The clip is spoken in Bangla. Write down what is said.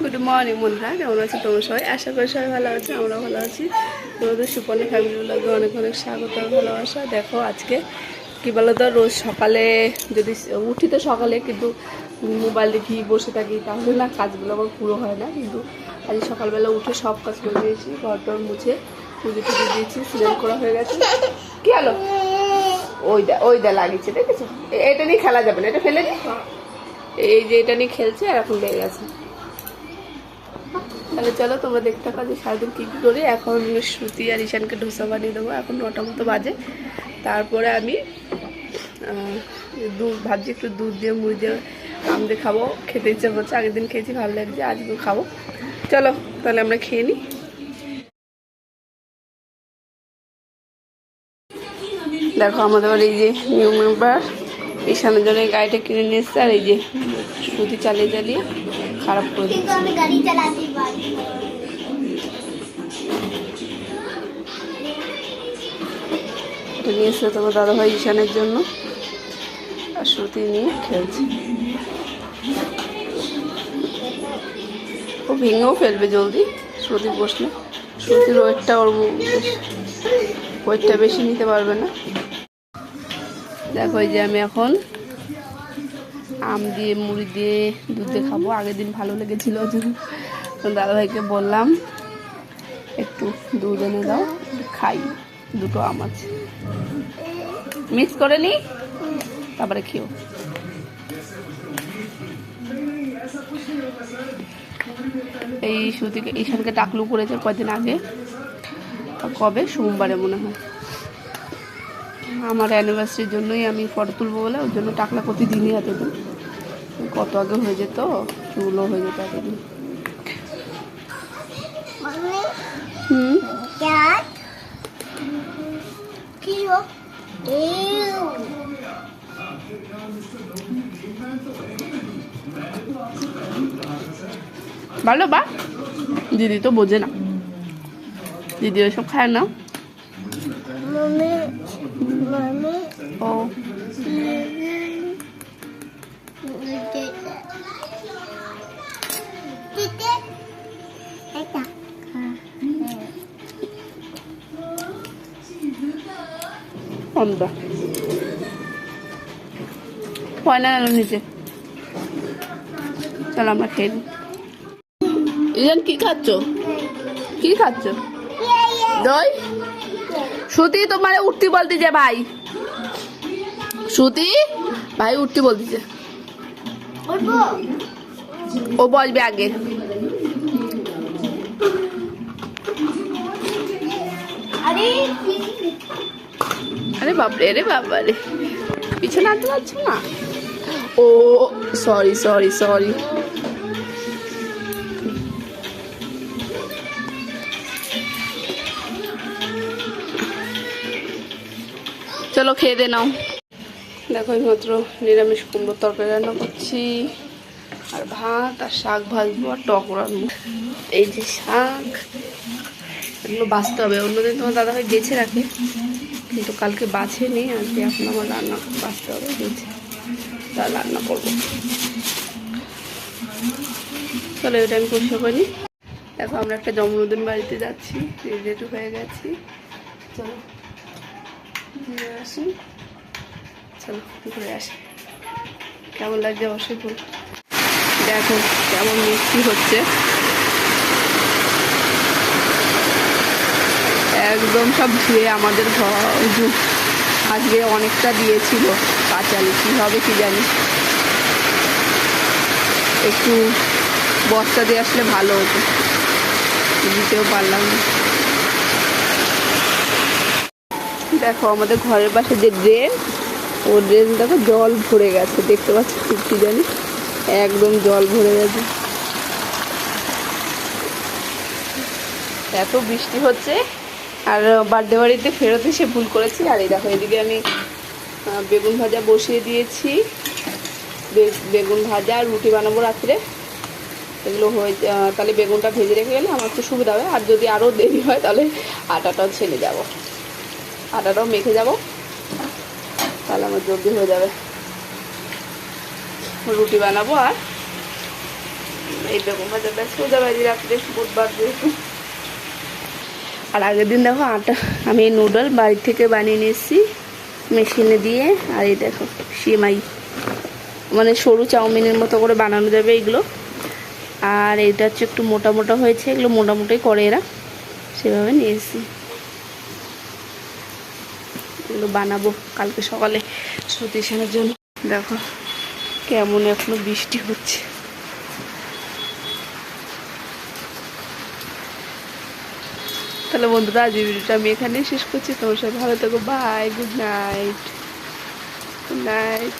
গুড মর্নিং বন্ধুরা। কেমন আছে তোমার সবাই? আশা করি সবাই ভালো আছে আমরা ভালো আছি। তোমাদের সুপর্ণা ফ্যামিলি ব্লগে অনেক অনেক স্বাগত ভালোবাসা। দেখো, আজকে কী বলো তো রোজ সকালে যদি উঠি তো সকালে, কিন্তু মোবাইল দেখি, বসে থাকি, তাহলে না কাজগুলো আমার পুরো হয় না। কিন্তু আজ সকালবেলা উঠে সব কাজ করে দিয়েছি, ঘর টর মুছে পুজো টুজো দিয়েছি সিজন করা হয়ে গেছে। কি হলো? ওই দা ওই দা লাগিয়েছে, দেখেছ? এটা নিয়ে খেলা যাবে না, এটা ফেলে দিই এই যে এটা নিয়ে খেলছে, আর এখন লেগে গেছে। তাহলে চলো তোমরা দেখতে থাকো যে সারাদিন কী কী করি। এখন শ্রুতি আর ঈশানকে ডোসা বানিয়ে দেবো। এখন নটা মতো বাজে। তারপরে আমি দুধ ভাবছি একটু দুধ দিয়ে, মুড়ি দিয়ে আম দিয়ে খাব। খেতে ইচ্ছে করছে। আগের দিন খেয়েছি, ভালো লাগছে। আজকেও খাব। চলো, তাহলে আমরা খেয়ে নিই দেখো আমাদের এই যে নিউ মেম্বার। ঈশানের জন্য গাড়িটা কিনে নিয়ে এসছে। আর এই যে শ্রুতি চালিয়ে চালিয়ে খারাপ করে নিয়ে এসে তোমার দাদাভাই ঈশানের জন্য। আর শ্রুতি নিয়ে খেলছে। ও ভেঙেও ফেলবে জলদি শ্রুতি বসলে। শ্রুতির ওয়েটটা ওর ওয়েটটা বেশি নিতে পারবে না। দেখো যে আমি এখন আম দিয়ে, মুড়ি দিয়ে দুধে খাব। আগের দিন ভালো লেগেছিল। দাদাভাইকে বললাম, একটু দুধ এনে দাও, খাই। দুটো আম আছে। মিক্স করে নি তারপরে খেও। এই সুতিকে ঈশানকে টাকলু করেছে কয়দিন আগে। কবে? সোমবারে মনে হয়। আমার অ্যানিভার্সারির জন্যই আমি ফটো তুলবো বলে ওর জন্য টাকলা প্রতিদিনই এতদিন। কত আগে হয়ে যেত? চুলও হয়ে যেত এতদিন। হুম? ভালো বা? দিদি তো বোঝে না। দিদি ওইসব খায় না? পয়না ইজন কি খাচ্ছ? কি খাচ্ছ? তোমার উঠতি বলতেছে ভাই। শ্রুতি? ভাই উঠতি বলতেছে। ও বলবে আগে। আরে বাপরে আরে বাবারে। পিছনে আনতে পারছ না? ও সরি সরি সরি চলো খেয়ে দে নাও। দেখো এইমাত্র নিরামিষ কুমড়ো তরকারি রান্না করছি। আর ভাত আর শাক ভাজবো আর টক এই যে শাক, এগুলো বাঁচতে হবে। অন্যদিন তোমার দাদা দাদাভাই বেছে রাখে, কিন্তু কালকে বাছেনি আজকে এখন আমার রান্না বাঁচতে হবে বেছে তা রান্না করব। চলো এটা আমি পরিষ্কার করি দেখো আমরা একটা জন্মদিন বাড়িতে যাচ্ছি রেডি হয়ে গেছি। চলো ঘুরে আসি। চলো ঘুরে আসি? কেমন লাগছে অবশ্যই বল। দেখো, কেমন মিষ্টি হচ্ছে। একদম সব ধুয়ে আমাদের আজকে অনেকটা দিয়েছিল কাঁচালি, কী হবে কি জানি। একটু বস্তা দিয়ে আসলে ভালো হতো। দিতেও পারলাম না। দেখো, আমাদের ঘরের পাশে যে ড্রেন ও ড্রেন দেখো, জল ভরে গেছে। দেখতে পাচ্ছি কি জানি? একদম জল ভরে গেছে। এত বৃষ্টি হচ্ছে, আর বার্থডে বাড়িতে ফেরত এসে ভুল করেছি। আর এই দেখো, এদিকে আমি বেগুন ভাজা বসিয়ে দিয়েছি। বেগুন ভাজা আর রুটি বানাবো রাত্রে। এগুলো হয়ে তাহলে বেগুনটা ভেজে রেখে গেলে আমার একটু সুবিধা হবে। আর যদি আরও দেরি হয়, তাহলে আটাটাও ছেলে যাব। আটাটাও মেখে যাব। তাহলে আমার জলদি হয়ে যাবে। রুটি বানাবো আর এই বেগুন ভাজা ব্যাস হয়ে যাবে রাত্রে বুধবার যেহেতু। আর আগের দিন দেখো আটা, আমি নুডল বাড়ি থেকে বানিয়ে নিয়ে এসেছি মেশিনে দিয়ে। আর এই দেখো, সিমাই। মানে সরু চাউমিনের মতো করে বানানো যাবে এগুলো। আর এটা হচ্ছে একটু মোটা মোটা হয়েছে, এগুলো মোটামুটি করে এরা। সেভাবে নিয়ে এসেছি এগুলো বানাবো কালকে সকালে সতীশানের জন্য। দেখো কেমন এখনও বৃষ্টি হচ্ছে। তাহলে বন্ধুরা আজ ভিডিওটা আমি এখানেই শেষ করছি। তোমার সাথে ভালো থাকো। Bye good night good night